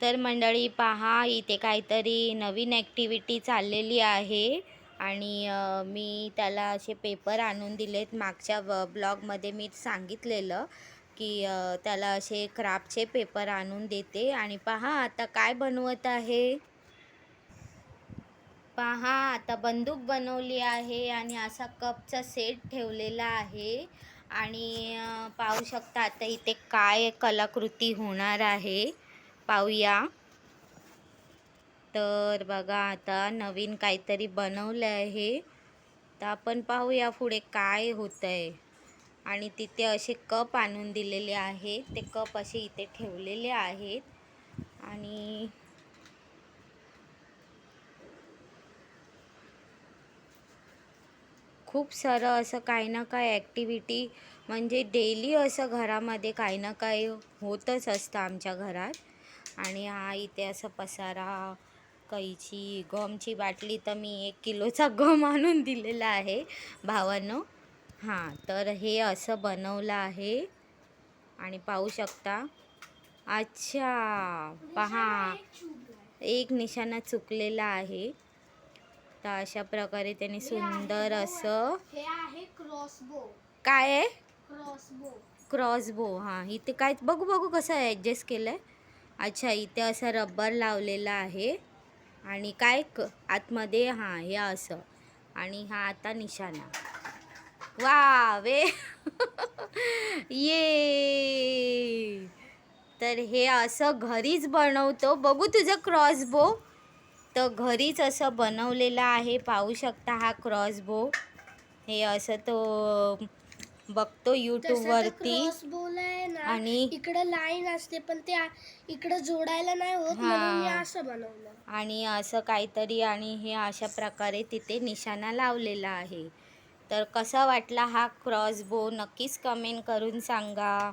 तर मंडळी पहा इथे काहीतरी नवीन ॲक्टिव्हिटी चाललेली आहे. आणि मी त्याला असे पेपर आणून दिलेत. मागच्या व ब्लॉगमध्ये मी सांगितलेलं की त्याला असे क्राफ्टचे पेपर आणून देते. आणि पहा आता काय बनवत आहे? पहा आता बंदूक बनवली आहे आणि असा कपचा सेट ठेवलेला आहे. आणि पाहू शकता आता इथे काय कलाकृती होणार आहे. पाहूया. तर बघा आता नवीन काहीतरी बनवलं आहे. तर आपण पाहूया पुढे काय होतं आहे आणि तिथे असे कप आणून दिलेले आहेत. ते कप असे इथे ठेवलेले आहेत. आणि खूप सारं असं काही ना काही ॲक्टिव्हिटी म्हणजे डेली असं घरामध्ये काही ना काही होतच असतं आमच्या घरात. आणि हा इथे असं पसारा कैची गमची बाटली तर मी एक किलोचा गम आणून दिलेला आहे भावानं. हां तर हे असं बनवलं आहे. आणि पाहू शकता. अच्छा पहा. एक निशाणा चुकलेला आहे. तर अशा प्रकारे त्यांनी सुंदर असं हे काय आहे? क्रॉसबो क्रॉसबो हां. इथे काय बघू बघू कसं ॲडजस्ट केलं आहे अच्छा इथे असं रबर लावलेलं आहे. आणि काय क आतमध्ये हां हे असं. आणि हा आता निशाणा. वा वे ये. तर हे असं घरीच बनवतो. बघू तुझं क्रॉसबो तर घरीच असं बनवलेलं आहे. पाहू शकता हा क्रॉसबो हे असं तो बघतो यूट्यूबवरती आणि इकडे लाईन असते पण ते इकडे जोडायला नाही होत. म्हणून मी असं बनवलं. आणि असं काहीतरी आणि हे अशा प्रकारे तिथे निशाणा लावलेला आहे. तर कसा वाटला हा क्रॉसबो नक्कीच कमेंट करून सांगा.